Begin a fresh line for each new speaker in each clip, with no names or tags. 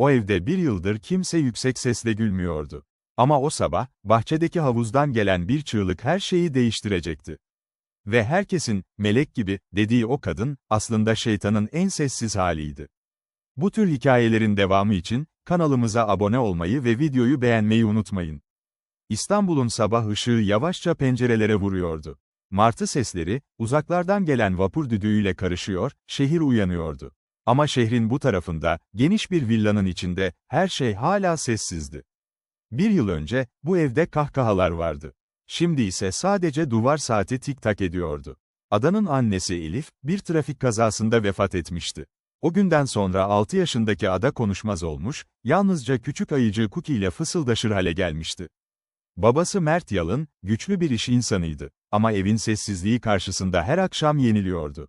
O evde bir yıldır kimse yüksek sesle gülmüyordu. Ama o sabah, bahçedeki havuzdan gelen bir çığlık her şeyi değiştirecekti. Ve herkesin, melek gibi, dediği o kadın, aslında şeytanın en sessiz haliydi. Bu tür hikayelerin devamı için, kanalımıza abone olmayı ve videoyu beğenmeyi unutmayın. İstanbul'un sabah ışığı yavaşça pencerelere vuruyordu. Martı sesleri, uzaklardan gelen vapur düdüğüyle karışıyor, şehir uyanıyordu. Ama şehrin bu tarafında, geniş bir villanın içinde, her şey hala sessizdi. Bir yıl önce, bu evde kahkahalar vardı. Şimdi ise sadece duvar saati tik tak ediyordu. Adanın annesi Elif, bir trafik kazasında vefat etmişti. O günden sonra 6 yaşındaki ada konuşmaz olmuş, yalnızca küçük ayıcı Cookie ile fısıldaşır hale gelmişti. Babası Mert Yalın, güçlü bir iş insanıydı. Ama evin sessizliği karşısında her akşam yeniliyordu.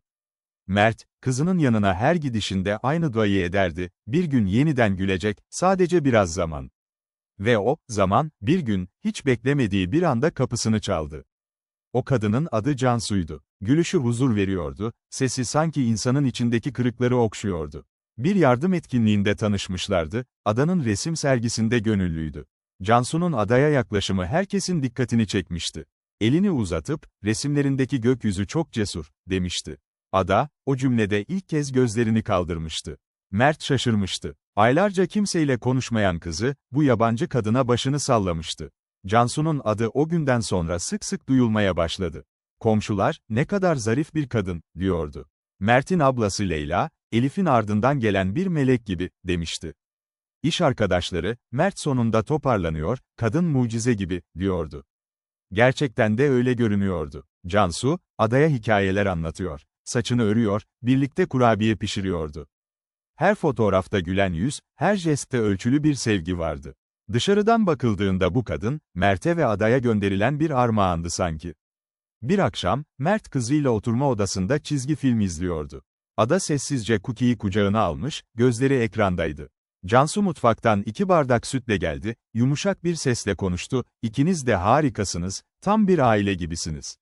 Mert, kızının yanına her gidişinde aynı duayı ederdi, bir gün yeniden gülecek, sadece biraz zaman. Ve o, zaman, bir gün, hiç beklemediği bir anda kapısını çaldı. O kadının adı Cansu'ydu. Gülüşü huzur veriyordu, sesi sanki insanın içindeki kırıkları okşuyordu. Bir yardım etkinliğinde tanışmışlardı, adanın resim sergisinde gönüllüydü. Cansu'nun adaya yaklaşımı herkesin dikkatini çekmişti. Elini uzatıp, resimlerindeki gökyüzü çok cesur, demişti. Ada, o cümlede ilk kez gözlerini kaldırmıştı. Mert şaşırmıştı. Aylarca kimseyle konuşmayan kızı, bu yabancı kadına başını sallamıştı. Cansu'nun adı o günden sonra sık sık duyulmaya başladı. Komşular, ne kadar zarif bir kadın, diyordu. Mert'in ablası Leyla, Elif'in ardından gelen bir melek gibi, demişti. İş arkadaşları, Mert sonunda toparlanıyor, kadın mucize gibi, diyordu. Gerçekten de öyle görünüyordu. Cansu, adaya hikayeler anlatıyor. Saçını örüyor, birlikte kurabiye pişiriyordu. Her fotoğrafta gülen yüz, her jestte ölçülü bir sevgi vardı. Dışarıdan bakıldığında bu kadın, Mert'e ve adaya gönderilen bir armağandı sanki. Bir akşam, Mert kızıyla oturma odasında çizgi film izliyordu. Ada sessizce Cookie'yi kucağına almış, gözleri ekrandaydı. Cansu mutfaktan iki bardak sütle geldi, yumuşak bir sesle konuştu, ikiniz de harikasınız, tam bir aile gibisiniz.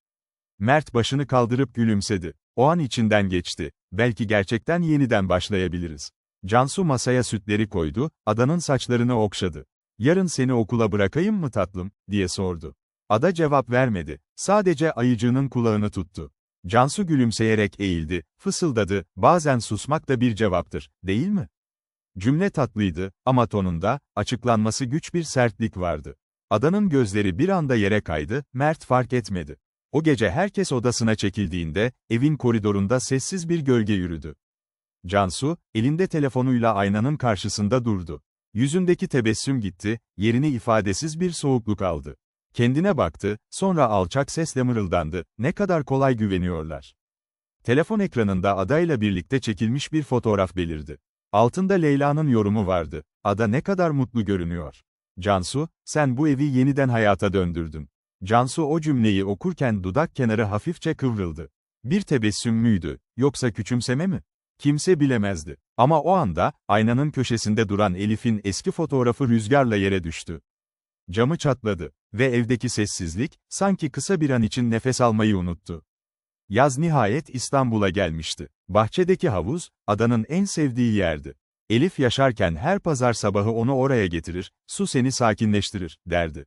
Mert başını kaldırıp gülümsedi. O an içinden geçti, belki gerçekten yeniden başlayabiliriz. Cansu masaya sütleri koydu, adanın saçlarını okşadı. Yarın seni okula bırakayım mı tatlım, diye sordu. Ada cevap vermedi, sadece ayıcığının kulağını tuttu. Cansu gülümseyerek eğildi, fısıldadı, bazen susmak da bir cevaptır, değil mi? Cümle tatlıydı, ama tonunda, açıklanması güç bir sertlik vardı. Adanın gözleri bir anda yere kaydı, Mert fark etmedi. O gece herkes odasına çekildiğinde, evin koridorunda sessiz bir gölge yürüdü. Cansu, elinde telefonuyla aynanın karşısında durdu. Yüzündeki tebessüm gitti, yerini ifadesiz bir soğukluk aldı. Kendine baktı, sonra alçak sesle mırıldandı, ne kadar kolay güveniyorlar. Telefon ekranında adayla birlikte çekilmiş bir fotoğraf belirdi. Altında Leyla'nın yorumu vardı. Ada ne kadar mutlu görünüyor. Cansu, sen bu evi yeniden hayata döndürdün. Cansu o cümleyi okurken dudak kenarı hafifçe kıvrıldı. Bir tebessüm müydü, yoksa küçümseme mi? Kimse bilemezdi. Ama o anda, aynanın köşesinde duran Elif'in eski fotoğrafı rüzgarla yere düştü. Camı çatladı ve evdeki sessizlik, sanki kısa bir an için nefes almayı unuttu. Yaz nihayet İstanbul'a gelmişti. Bahçedeki havuz, adanın en sevdiği yerdi. Elif yaşarken her pazar sabahı onu oraya getirir, su seni sakinleştirir, derdi.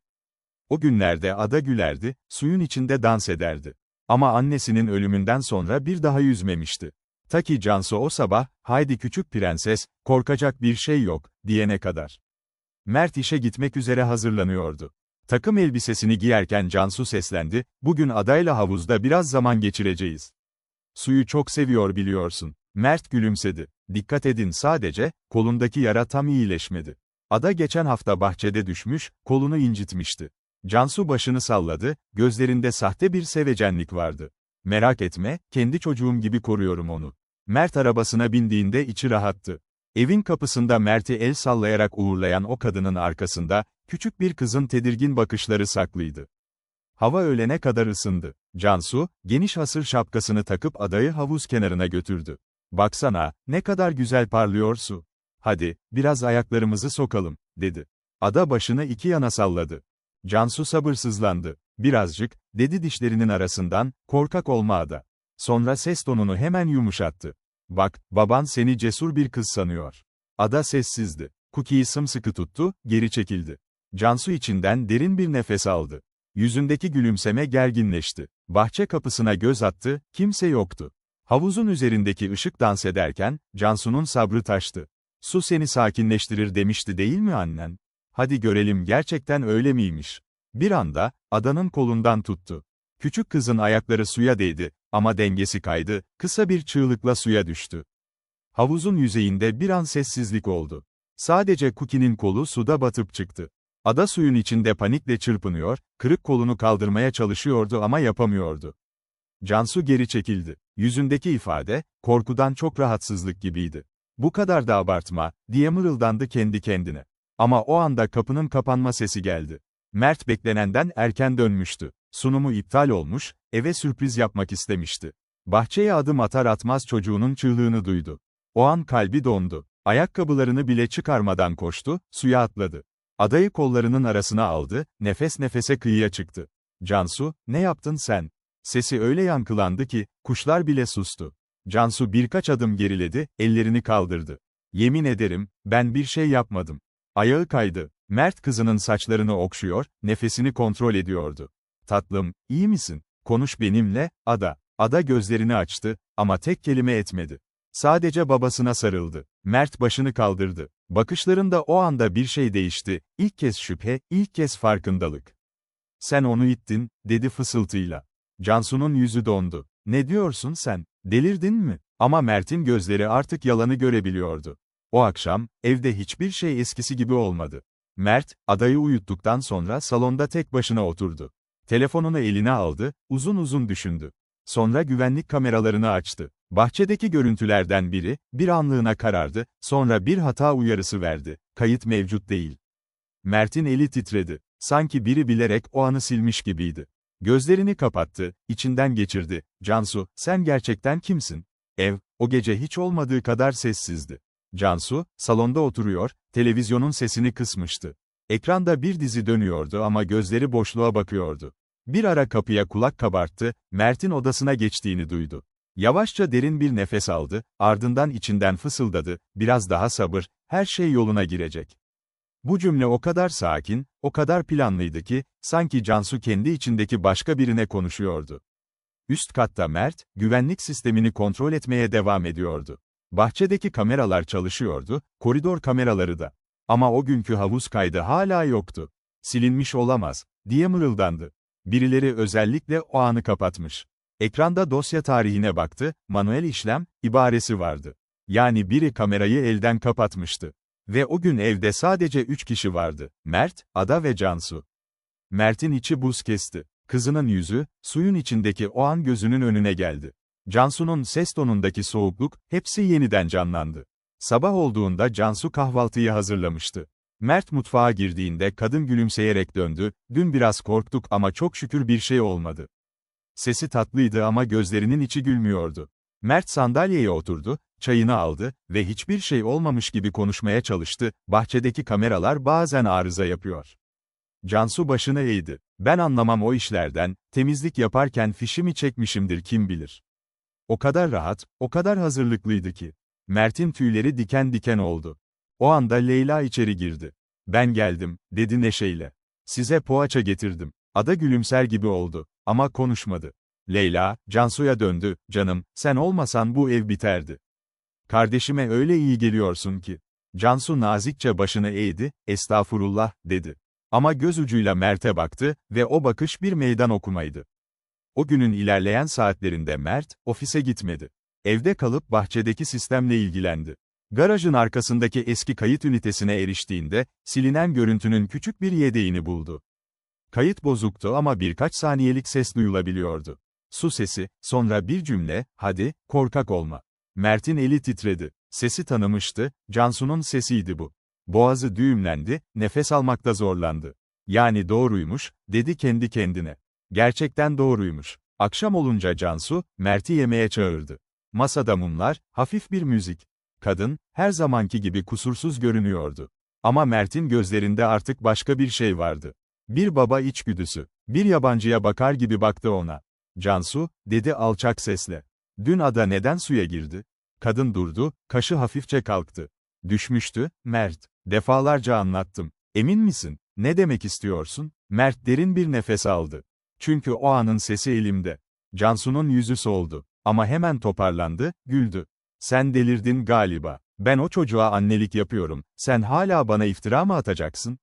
O günlerde ada gülerdi, suyun içinde dans ederdi. Ama annesinin ölümünden sonra bir daha yüzmemişti. Ta ki Cansu o sabah, haydi küçük prenses, korkacak bir şey yok, diyene kadar. Mert işe gitmek üzere hazırlanıyordu. Takım elbisesini giyerken Cansu seslendi, bugün adayla havuzda biraz zaman geçireceğiz. Suyu çok seviyor biliyorsun. Mert gülümsedi. Dikkat edin sadece, kolundaki yara tam iyileşmedi. Ada geçen hafta bahçede düşmüş, kolunu incitmişti. Cansu başını salladı, gözlerinde sahte bir sevecenlik vardı. Merak etme, kendi çocuğum gibi koruyorum onu. Mert arabasına bindiğinde içi rahattı. Evin kapısında Mert'i el sallayarak uğurlayan o kadının arkasında, küçük bir kızın tedirgin bakışları saklıydı. Hava öğlene kadar ısındı. Cansu, geniş hasır şapkasını takıp adayı havuz kenarına götürdü. Baksana, ne kadar güzel parlıyor su. Hadi, biraz ayaklarımızı sokalım, dedi. Ada başını iki yana salladı. Cansu sabırsızlandı. Birazcık, dedi dişlerinin arasından, korkak olma Ada. Sonra ses tonunu hemen yumuşattı. Bak, baban seni cesur bir kız sanıyor. Ada sessizdi. Cookie'yi sımsıkı tuttu, geri çekildi. Cansu içinden derin bir nefes aldı. Yüzündeki gülümseme gerginleşti. Bahçe kapısına göz attı, kimse yoktu. Havuzun üzerindeki ışık dans ederken, Cansu'nun sabrı taştı. Su seni sakinleştirir demişti değil mi annen? Hadi görelim gerçekten öyle miymiş? Bir anda, adanın kolundan tuttu. Küçük kızın ayakları suya değdi, ama dengesi kaydı, kısa bir çığlıkla suya düştü. Havuzun yüzeyinde bir an sessizlik oldu. Sadece Cookie'nin kolu suda batıp çıktı. Ada suyun içinde panikle çırpınıyor, kırık kolunu kaldırmaya çalışıyordu ama yapamıyordu. Cansu geri çekildi. Yüzündeki ifade, korkudan çok rahatsızlık gibiydi. Bu kadar da abartma, diye mırıldandı kendi kendine. Ama o anda kapının kapanma sesi geldi. Mert beklenenden erken dönmüştü. Sunumu iptal olmuş, eve sürpriz yapmak istemişti. Bahçeye adım atar atmaz çocuğunun çığlığını duydu. O an kalbi dondu. Ayakkabılarını bile çıkarmadan koştu, suya atladı. Adayı kollarının arasına aldı, nefes nefese kıyıya çıktı. Cansu, ne yaptın sen? Sesi öyle yankılandı ki, kuşlar bile sustu. Cansu birkaç adım geriledi, ellerini kaldırdı. Yemin ederim, ben bir şey yapmadım. Ayağı kaydı. Mert kızının saçlarını okşuyor, nefesini kontrol ediyordu. Tatlım, iyi misin? Konuş benimle, Ada. Ada gözlerini açtı, ama tek kelime etmedi. Sadece babasına sarıldı. Mert başını kaldırdı. Bakışlarında o anda bir şey değişti. İlk kez şüphe, ilk kez farkındalık. Sen onu ittin, dedi fısıltıyla. Cansu'nun yüzü dondu. Ne diyorsun sen? Delirdin mi? Ama Mert'in gözleri artık yalanı görebiliyordu. O akşam, evde hiçbir şey eskisi gibi olmadı. Mert, adayı uyuttuktan sonra salonda tek başına oturdu. Telefonunu eline aldı, uzun uzun düşündü. Sonra güvenlik kameralarını açtı. Bahçedeki görüntülerden biri, bir anlığına karardı, sonra bir hata uyarısı verdi. Kayıt mevcut değil. Mert'in eli titredi. Sanki biri bilerek o anı silmiş gibiydi. Gözlerini kapattı, içinden geçirdi. Cansu, sen gerçekten kimsin? Ev, o gece hiç olmadığı kadar sessizdi. Cansu, salonda oturuyor, televizyonun sesini kısmıştı. Ekranda bir dizi dönüyordu ama gözleri boşluğa bakıyordu. Bir ara kapıya kulak kabarttı, Mert'in odasına geçtiğini duydu. Yavaşça derin bir nefes aldı, ardından içinden fısıldadı, biraz daha sabır, her şey yoluna girecek. Bu cümle o kadar sakin, o kadar planlıydı ki, sanki Cansu kendi içindeki başka birine konuşuyordu. Üst katta Mert, güvenlik sistemini kontrol etmeye devam ediyordu. Bahçedeki kameralar çalışıyordu, koridor kameraları da. Ama o günkü havuz kaydı hala yoktu. Silinmiş olamaz, diye mırıldandı. Birileri özellikle o anı kapatmış. Ekranda dosya tarihine baktı, manuel işlem, ibaresi vardı. Yani biri kamerayı elden kapatmıştı. Ve o gün evde sadece üç kişi vardı. Mert, Ada ve Cansu. Mert'in içi buz kesti. Kızının yüzü, suyun içindeki o an gözünün önüne geldi. Cansu'nun ses tonundaki soğukluk, hepsi yeniden canlandı. Sabah olduğunda Cansu kahvaltıyı hazırlamıştı. Mert mutfağa girdiğinde kadın gülümseyerek döndü, dün biraz korktuk ama çok şükür bir şey olmadı. Sesi tatlıydı ama gözlerinin içi gülmüyordu. Mert sandalyeye oturdu, çayını aldı ve hiçbir şey olmamış gibi konuşmaya çalıştı, bahçedeki kameralar bazen arıza yapıyor. Cansu başını eğdi. Ben anlamam o işlerden, temizlik yaparken fişimi çekmişimdir kim bilir. O kadar rahat, o kadar hazırlıklıydı ki. Mert'in tüyleri diken diken oldu. O anda Leyla içeri girdi. Ben geldim, dedi neşeyle. Size poğaça getirdim. Ada gülümser gibi oldu. Ama konuşmadı. Leyla, Cansu'ya döndü, canım, sen olmasan bu ev biterdi. Kardeşime öyle iyi geliyorsun ki. Cansu nazikçe başını eğdi, estağfurullah, dedi. Ama göz ucuyla Mert'e baktı ve o bakış bir meydan okumaydı. O günün ilerleyen saatlerinde Mert, ofise gitmedi. Evde kalıp bahçedeki sistemle ilgilendi. Garajın arkasındaki eski kayıt ünitesine eriştiğinde, silinen görüntünün küçük bir yedeğini buldu. Kayıt bozuktu ama birkaç saniyelik ses duyulabiliyordu. Su sesi, sonra bir cümle, hadi, korkak olma. Mert'in eli titredi. Sesi tanımıştı, Cansu'nun sesiydi bu. Boğazı düğümlendi, nefes almakta zorlandı. Yani doğruymuş, dedi kendi kendine. Gerçekten doğruymuş. Akşam olunca Cansu, Mert'i yemeğe çağırdı. Masada mumlar, hafif bir müzik. Kadın, her zamanki gibi kusursuz görünüyordu. Ama Mert'in gözlerinde artık başka bir şey vardı. Bir baba içgüdüsü. Bir yabancıya bakar gibi baktı ona. Cansu, dedi alçak sesle. Dün ada neden suya girdi? Kadın durdu, kaşı hafifçe kalktı. Düşmüştü, Mert. Defalarca anlattım. Emin misin? Ne demek istiyorsun? Mert derin bir nefes aldı. Çünkü o anın sesi elimde. Cansu'nun yüzü soldu. Ama hemen toparlandı, güldü. Sen delirdin galiba. Ben o çocuğa annelik yapıyorum. Sen hala bana iftira mı atacaksın?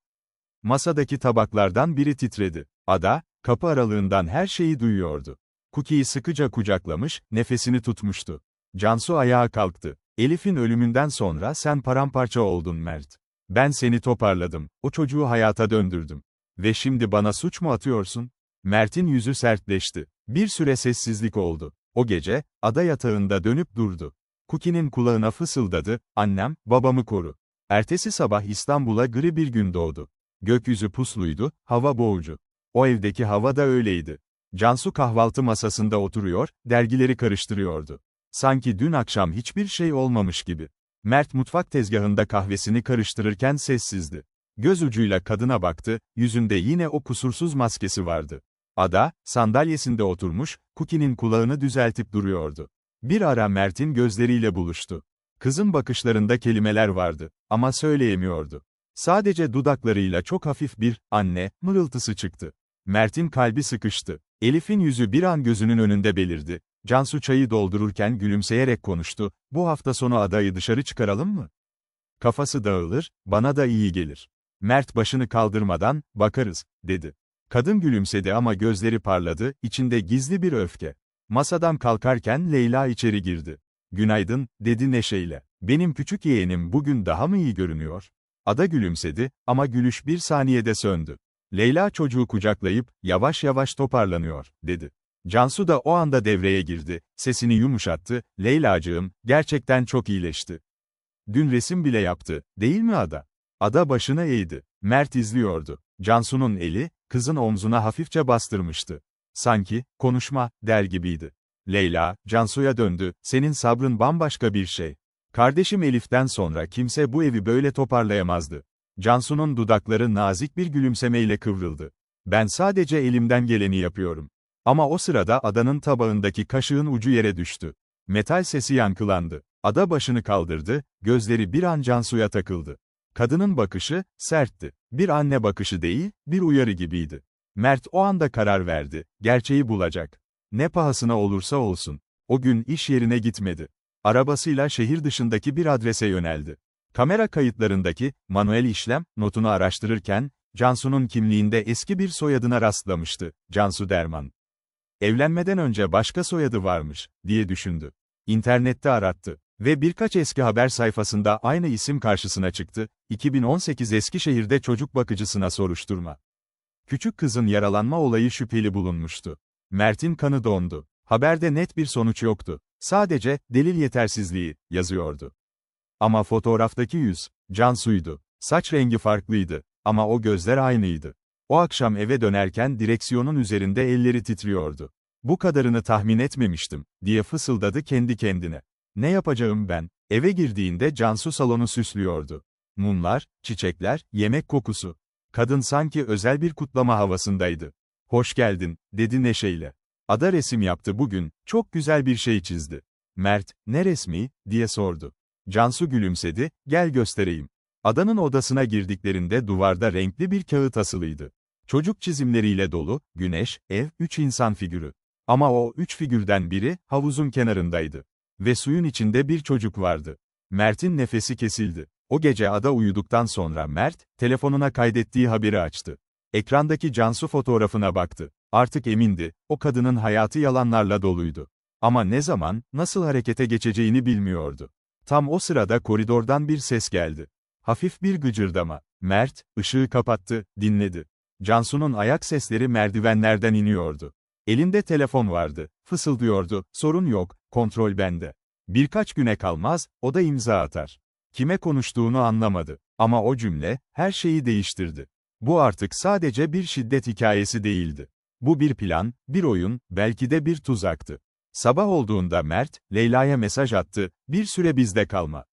Masadaki tabaklardan biri titredi. Ada, kapı aralığından her şeyi duyuyordu. Cookie'yi sıkıca kucaklamış, nefesini tutmuştu. Cansu ayağa kalktı. Elif'in ölümünden sonra sen paramparça oldun Mert. Ben seni toparladım, o çocuğu hayata döndürdüm. Ve şimdi bana suç mu atıyorsun? Mert'in yüzü sertleşti. Bir süre sessizlik oldu. O gece, ada yatağında dönüp durdu. Cookie'nin kulağına fısıldadı, annem, babamı koru. Ertesi sabah İstanbul'a gri bir gün doğdu. Gökyüzü pusluydu, hava boğucu. O evdeki hava da öyleydi. Cansu kahvaltı masasında oturuyor, dergileri karıştırıyordu. Sanki dün akşam hiçbir şey olmamış gibi. Mert mutfak tezgahında kahvesini karıştırırken sessizdi. Göz ucuyla kadına baktı, yüzünde yine o kusursuz maskesi vardı. Ada, sandalyesinde oturmuş, Cookie'nin kulağını düzeltip duruyordu. Bir ara Mert'in gözleriyle buluştu. Kızın bakışlarında kelimeler vardı, ama söyleyemiyordu. Sadece dudaklarıyla çok hafif bir, anne, mırıltısı çıktı. Mert'in kalbi sıkıştı. Elif'in yüzü bir an gözünün önünde belirdi. Cansu çayı doldururken gülümseyerek konuştu, bu hafta sonu adayı dışarı çıkaralım mı? Kafası dağılır, bana da iyi gelir. Mert başını kaldırmadan, bakarız, dedi. Kadın gülümsedi ama gözleri parladı, içinde gizli bir öfke. Masadan kalkarken Leyla içeri girdi. Günaydın, dedi neşeyle. Benim küçük yeğenim bugün daha mı iyi görünüyor? Ada gülümsedi, ama gülüş bir saniyede söndü. Leyla çocuğu kucaklayıp, yavaş yavaş toparlanıyor, dedi. Cansu da o anda devreye girdi, sesini yumuşattı, Leylacığım, gerçekten çok iyileşti. Dün resim bile yaptı, değil mi Ada? Ada başını eğdi. Mert izliyordu. Cansu'nun eli, kızın omzuna hafifçe bastırmıştı. Sanki, konuşma, der gibiydi. Leyla, Cansu'ya döndü, senin sabrın bambaşka bir şey. Kardeşim Elif'ten sonra kimse bu evi böyle toparlayamazdı. Cansu'nun dudakları nazik bir gülümsemeyle kıvrıldı. Ben sadece elimden geleni yapıyorum. Ama o sırada adanın tabağındaki kaşığın ucu yere düştü. Metal sesi yankılandı. Ada başını kaldırdı, gözleri bir an Cansu'ya takıldı. Kadının bakışı, sertti. Bir anne bakışı değil, bir uyarı gibiydi. Mert o anda karar verdi, gerçeği bulacak. Ne pahasına olursa olsun. O gün iş yerine gitmedi. Arabasıyla şehir dışındaki bir adrese yöneldi. Kamera kayıtlarındaki, manuel işlem, notunu araştırırken, Cansu'nun kimliğinde eski bir soyadına rastlamıştı, Cansu Derman. Evlenmeden önce başka soyadı varmış, diye düşündü. İnternette arattı. Ve birkaç eski haber sayfasında aynı isim karşısına çıktı, 2018 Eskişehir'de çocuk bakıcısına soruşturma. Küçük kızın yaralanma olayı şüpheli bulunmuştu. Mert'in kanı dondu. Haberde net bir sonuç yoktu. Sadece, delil yetersizliği, yazıyordu. Ama fotoğraftaki yüz, Cansu'ydu. Saç rengi farklıydı. Ama o gözler aynıydı. O akşam eve dönerken direksiyonun üzerinde elleri titriyordu. Bu kadarını tahmin etmemiştim, diye fısıldadı kendi kendine. Ne yapacağım ben? Eve girdiğinde Cansu salonu süslüyordu. Mumlar, çiçekler, yemek kokusu. Kadın sanki özel bir kutlama havasındaydı. Hoş geldin, dedi neşeyle. Ada resim yaptı bugün, çok güzel bir şey çizdi. Mert, ne resmi, diye sordu. Cansu gülümsedi, gel göstereyim. Adanın odasına girdiklerinde duvarda renkli bir kağıt asılıydı. Çocuk çizimleriyle dolu, güneş, ev, üç insan figürü. Ama o üç figürden biri, havuzun kenarındaydı. Ve suyun içinde bir çocuk vardı. Mert'in nefesi kesildi. O gece ada uyuduktan sonra Mert, telefonuna kaydettiği haberi açtı. Ekrandaki Cansu fotoğrafına baktı. Artık emindi, o kadının hayatı yalanlarla doluydu. Ama ne zaman, nasıl harekete geçeceğini bilmiyordu. Tam o sırada koridordan bir ses geldi. Hafif bir gıcırdama. Mert, ışığı kapattı, dinledi. Cansu'nun ayak sesleri merdivenlerden iniyordu. Elinde telefon vardı. Fısıldıyordu, sorun yok, kontrol bende. Birkaç güne kalmaz, o da imza atar. Kime konuştuğunu anlamadı. Ama o cümle, her şeyi değiştirdi. Bu artık sadece bir şiddet hikayesi değildi. Bu bir plan, bir oyun, belki de bir tuzaktı. Sabah olduğunda Mert, Leyla'ya mesaj attı, bir süre bizde kalma.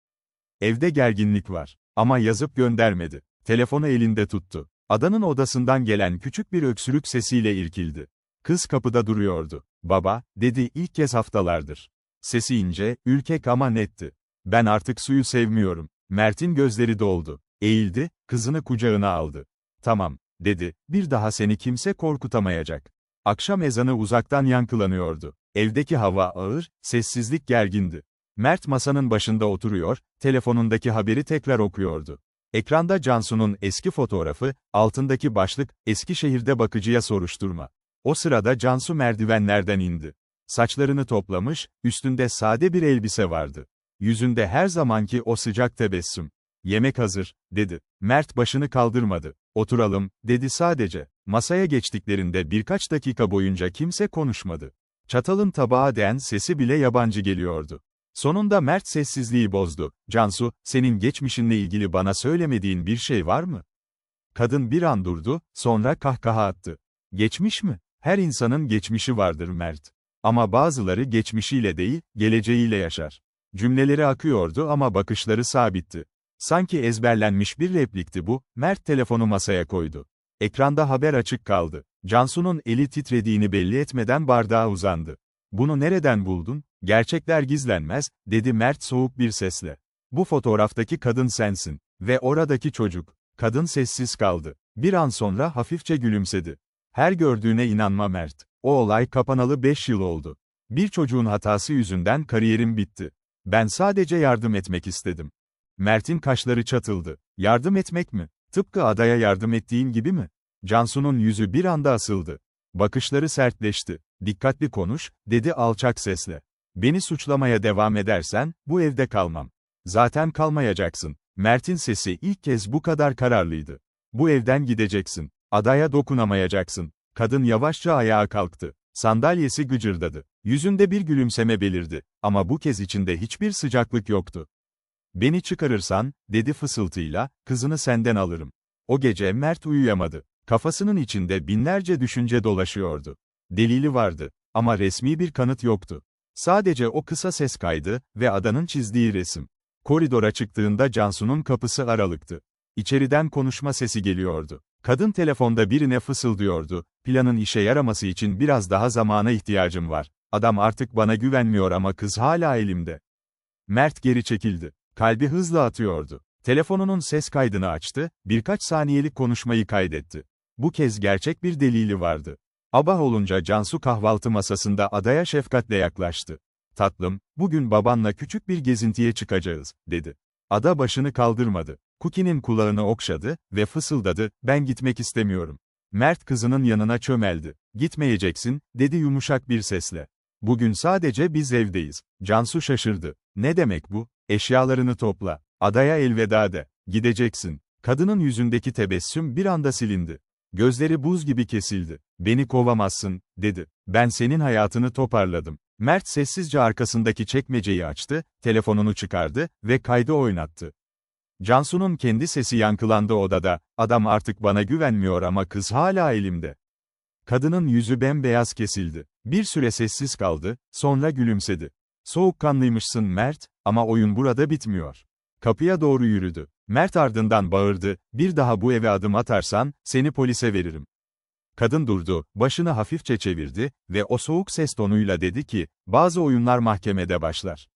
Evde gerginlik var. Ama yazıp göndermedi. Telefonu elinde tuttu. Adanın odasından gelen küçük bir öksürük sesiyle irkildi. Kız kapıda duruyordu. Baba, dedi ilk kez haftalardır. Sesi ince, ürkek ama netti. Ben artık suyu sevmiyorum. Mert'in gözleri doldu. Eğildi, kızını kucağına aldı. Tamam, dedi, bir daha seni kimse korkutamayacak. Akşam ezanı uzaktan yankılanıyordu. Evdeki hava ağır, sessizlik gergindi. Mert masanın başında oturuyor, telefonundaki haberi tekrar okuyordu. Ekranda Cansu'nun eski fotoğrafı, altındaki başlık, Eskişehir'de bakıcıya soruşturma. O sırada Cansu merdivenlerden indi. Saçlarını toplamış, üstünde sade bir elbise vardı. Yüzünde her zamanki o sıcak tebessüm. Yemek hazır, dedi. Mert başını kaldırmadı. Oturalım, dedi sadece. Masaya geçtiklerinde birkaç dakika boyunca kimse konuşmadı. Çatalın tabağa değen sesi bile yabancı geliyordu. Sonunda Mert sessizliği bozdu. Cansu, senin geçmişinle ilgili bana söylemediğin bir şey var mı? Kadın bir an durdu, sonra kahkaha attı. Geçmiş mi? Her insanın geçmişi vardır Mert. Ama bazıları geçmişiyle değil, geleceğiyle yaşar. Cümleleri akıyordu ama bakışları sabitti. Sanki ezberlenmiş bir replikti bu, Mert telefonu masaya koydu. Ekranda haber açık kaldı. Cansu'nun eli titrediğini belli etmeden bardağa uzandı. Bunu nereden buldun? Gerçekler gizlenmez, dedi Mert soğuk bir sesle. Bu fotoğraftaki kadın sensin. Ve oradaki çocuk. Kadın sessiz kaldı. Bir an sonra hafifçe gülümsedi. Her gördüğüne inanma Mert. O olay kapanalı 5 yıl oldu. Bir çocuğun hatası yüzünden kariyerim bitti. Ben sadece yardım etmek istedim. Mert'in kaşları çatıldı. Yardım etmek mi? Tıpkı adaya yardım ettiğin gibi mi? Cansu'nun yüzü bir anda asıldı. Bakışları sertleşti. Dikkatli konuş, dedi alçak sesle. Beni suçlamaya devam edersen, bu evde kalmam. Zaten kalmayacaksın. Mert'in sesi ilk kez bu kadar kararlıydı. Bu evden gideceksin. Adaya dokunamayacaksın. Kadın yavaşça ayağa kalktı. Sandalyesi gıcırdadı. Yüzünde bir gülümseme belirdi. Ama bu kez içinde hiçbir sıcaklık yoktu. Beni çıkarırsan, dedi fısıltıyla, kızını senden alırım. O gece Mert uyuyamadı. Kafasının içinde binlerce düşünce dolaşıyordu. Delili vardı. Ama resmi bir kanıt yoktu. Sadece o kısa ses kaydı ve adanın çizdiği resim. Koridora çıktığında Cansu'nun kapısı aralıktı. İçeriden konuşma sesi geliyordu. Kadın telefonda birine fısıldıyordu. Planın işe yaraması için biraz daha zamana ihtiyacım var. Adam artık bana güvenmiyor ama kız hala elimde. Mert geri çekildi. Kalbi hızla atıyordu. Telefonunun ses kaydını açtı, birkaç saniyelik konuşmayı kaydetti. Bu kez gerçek bir delili vardı. Abah olunca Cansu kahvaltı masasında adaya şefkatle yaklaştı. Tatlım, bugün babanla küçük bir gezintiye çıkacağız, dedi. Ada başını kaldırmadı. Cookie'nin kulağını okşadı ve fısıldadı, ben gitmek istemiyorum. Mert kızının yanına çömeldi. Gitmeyeceksin, dedi yumuşak bir sesle. Bugün sadece biz evdeyiz. Cansu şaşırdı. Ne demek bu? Eşyalarını topla. Adaya elveda de. Gideceksin. Kadının yüzündeki tebessüm bir anda silindi. Gözleri buz gibi kesildi. Beni kovamazsın, dedi. Ben senin hayatını toparladım. Mert sessizce arkasındaki çekmeceyi açtı, telefonunu çıkardı ve kaydı oynattı. Cansu'nun kendi sesi yankılandı odada, adam artık bana güvenmiyor ama kız hala elimde. Kadının yüzü bembeyaz kesildi. Bir süre sessiz kaldı, sonra gülümsedi. Soğukkanlıymışsın Mert, ama oyun burada bitmiyor. Kapıya doğru yürüdü. Mert ardından bağırdı, bir daha bu eve adım atarsan, seni polise veririm. Kadın durdu, başını hafifçe çevirdi ve o soğuk ses tonuyla dedi ki, bazı oyunlar mahkemede başlar.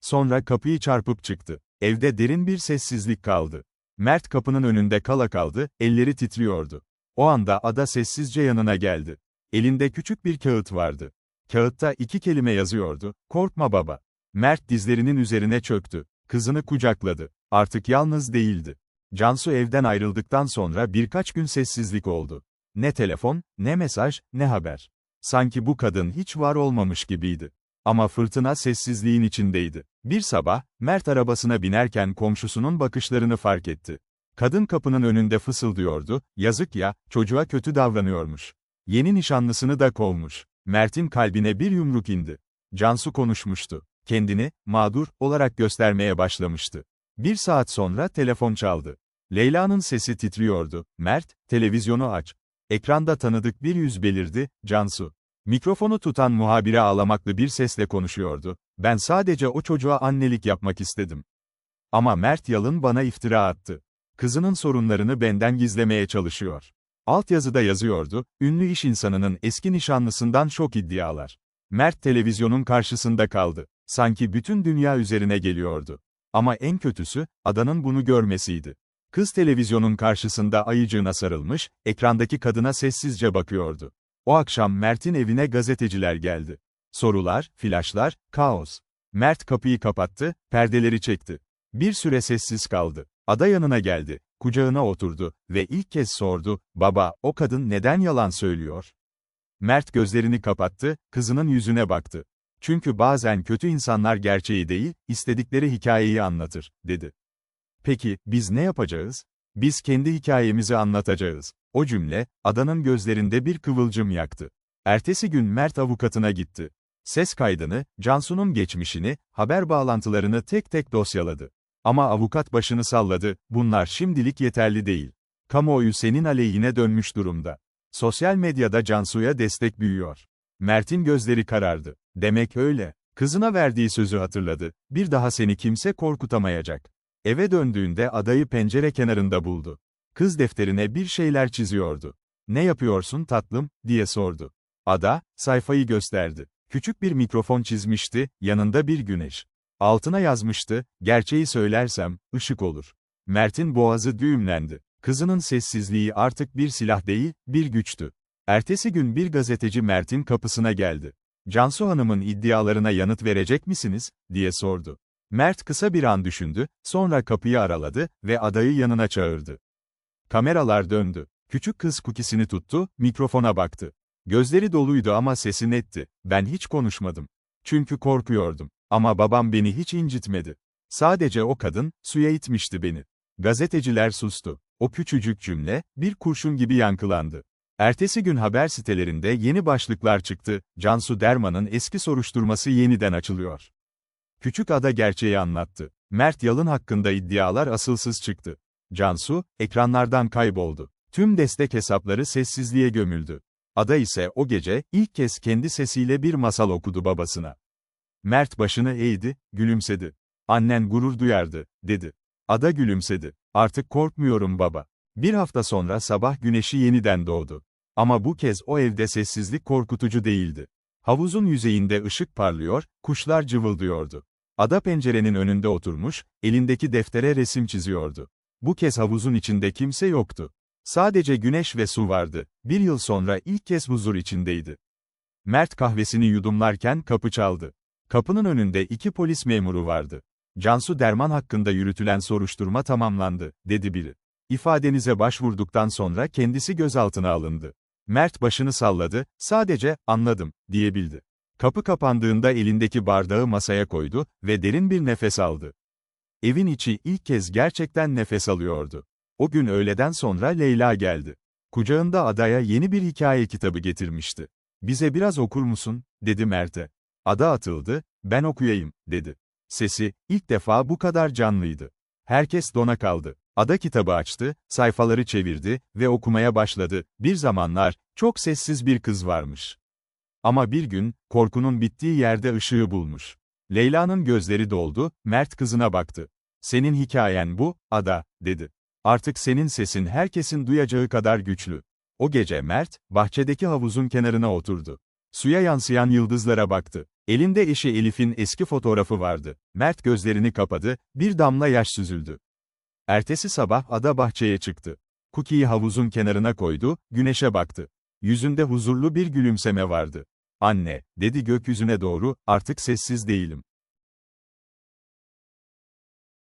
Sonra kapıyı çarpıp çıktı. Evde derin bir sessizlik kaldı. Mert kapının önünde kala kaldı, elleri titriyordu. O anda ada sessizce yanına geldi. Elinde küçük bir kağıt vardı. Kağıtta iki kelime yazıyordu, korkma baba. Mert dizlerinin üzerine çöktü. Kızını kucakladı. Artık yalnız değildi. Cansu evden ayrıldıktan sonra birkaç gün sessizlik oldu. Ne telefon, ne mesaj, ne haber. Sanki bu kadın hiç var olmamış gibiydi. Ama fırtına sessizliğin içindeydi. Bir sabah, Mert arabasına binerken komşusunun bakışlarını fark etti. Kadın kapının önünde fısıldıyordu, yazık ya, çocuğa kötü davranıyormuş. Yeni nişanlısını da kovmuş. Mert'in kalbine bir yumruk indi. Cansu konuşmuştu. Kendini, mağdur, olarak göstermeye başlamıştı. Bir saat sonra telefon çaldı. Leyla'nın sesi titriyordu. Mert, televizyonu aç. Ekranda tanıdık bir yüz belirdi, Cansu. Mikrofonu tutan muhabire ağlamaklı bir sesle konuşuyordu. Ben sadece o çocuğa annelik yapmak istedim. Ama Mert Yalın bana iftira attı. Kızının sorunlarını benden gizlemeye çalışıyor. Altyazıda yazıyordu, ünlü iş insanının eski nişanlısından şok iddialar. Mert televizyonun karşısında kaldı. Sanki bütün dünya üzerine geliyordu. Ama en kötüsü, adanın bunu görmesiydi. Kız televizyonun karşısında ayıcığına sarılmış, ekrandaki kadına sessizce bakıyordu. O akşam Mert'in evine gazeteciler geldi. Sorular, flaşlar, kaos. Mert kapıyı kapattı, perdeleri çekti. Bir süre sessiz kaldı. Ada yanına geldi, kucağına oturdu ve ilk kez sordu, baba, o kadın neden yalan söylüyor? Mert gözlerini kapattı, kızının yüzüne baktı. Çünkü bazen kötü insanlar gerçeği değil, istedikleri hikayeyi anlatır, dedi. Peki, biz ne yapacağız? Biz kendi hikayemizi anlatacağız. O cümle, adanın gözlerinde bir kıvılcım yaktı. Ertesi gün Mert avukatına gitti. Ses kaydını, Cansu'nun geçmişini, haber bağlantılarını tek tek dosyaladı. Ama avukat başını salladı, bunlar şimdilik yeterli değil. Kamuoyu senin aleyhine dönmüş durumda. Sosyal medyada Cansu'ya destek büyüyor. Mert'in gözleri karardı. Demek öyle. Kızına verdiği sözü hatırladı. Bir daha seni kimse korkutamayacak. Eve döndüğünde adayı pencere kenarında buldu. Kız defterine bir şeyler çiziyordu. Ne yapıyorsun tatlım, diye sordu. Ada, sayfayı gösterdi. Küçük bir mikrofon çizmişti, yanında bir güneş. Altına yazmıştı, gerçeği söylersem, ışık olur. Mert'in boğazı düğümlendi. Kızının sessizliği artık bir silah değil, bir güçtü. Ertesi gün bir gazeteci Mert'in kapısına geldi. Cansu Hanım'ın iddialarına yanıt verecek misiniz, diye sordu. Mert kısa bir an düşündü, sonra kapıyı araladı ve adayı yanına çağırdı. Kameralar döndü. Küçük kız kukisini tuttu, mikrofona baktı. Gözleri doluydu ama sesi netti. Ben hiç konuşmadım. Çünkü korkuyordum. Ama babam beni hiç incitmedi. Sadece o kadın, suya itmişti beni. Gazeteciler sustu. O küçücük cümle, bir kurşun gibi yankılandı. Ertesi gün haber sitelerinde yeni başlıklar çıktı, Cansu Derman'ın eski soruşturması yeniden açılıyor. Küçük ada gerçeği anlattı. Mert Yalın hakkında iddialar asılsız çıktı. Cansu, ekranlardan kayboldu. Tüm destek hesapları sessizliğe gömüldü. Ada ise o gece, ilk kez kendi sesiyle bir masal okudu babasına. Mert başını eğdi, gülümsedi. Annen gurur duyardı, dedi. Ada gülümsedi. Artık korkmuyorum baba. Bir hafta sonra sabah güneşi yeniden doğdu. Ama bu kez o evde sessizlik korkutucu değildi. Havuzun yüzeyinde ışık parlıyor, kuşlar cıvıldıyordu. Ada pencerenin önünde oturmuş, elindeki deftere resim çiziyordu. Bu kez havuzun içinde kimse yoktu. Sadece güneş ve su vardı. Bir yıl sonra ilk kez huzur içindeydi. Mert kahvesini yudumlarken kapı çaldı. Kapının önünde iki polis memuru vardı. Cansu Derman hakkında yürütülen soruşturma tamamlandı, dedi biri. İfadenize başvurduktan sonra kendisi gözaltına alındı. Mert başını salladı, sadece, anladım, diyebildi. Kapı kapandığında elindeki bardağı masaya koydu ve derin bir nefes aldı. Evin içi ilk kez gerçekten nefes alıyordu. O gün öğleden sonra Leyla geldi. Kucağında adaya yeni bir hikaye kitabı getirmişti. Bize biraz okur musun, dedi Mert'e. Ada atıldı, ben okuyayım, dedi. Sesi, ilk defa bu kadar canlıydı. Herkes dona kaldı. Ada kitabı açtı, sayfaları çevirdi ve okumaya başladı. Bir zamanlar, çok sessiz bir kız varmış. Ama bir gün, korkunun bittiği yerde ışığı bulmuş. Leyla'nın gözleri doldu, Mert kızına baktı. Senin hikayen bu, Ada, dedi. Artık senin sesin herkesin duyacağı kadar güçlü. O gece Mert, bahçedeki havuzun kenarına oturdu. Suya yansıyan yıldızlara baktı. Elinde eşi Elif'in eski fotoğrafı vardı. Mert gözlerini kapadı, bir damla yaş süzüldü. Ertesi sabah ada bahçeye çıktı. Cookie'yi havuzun kenarına koydu, güneşe baktı. Yüzünde huzurlu bir gülümseme vardı. Anne, dedi gökyüzüne doğru, artık sessiz değilim.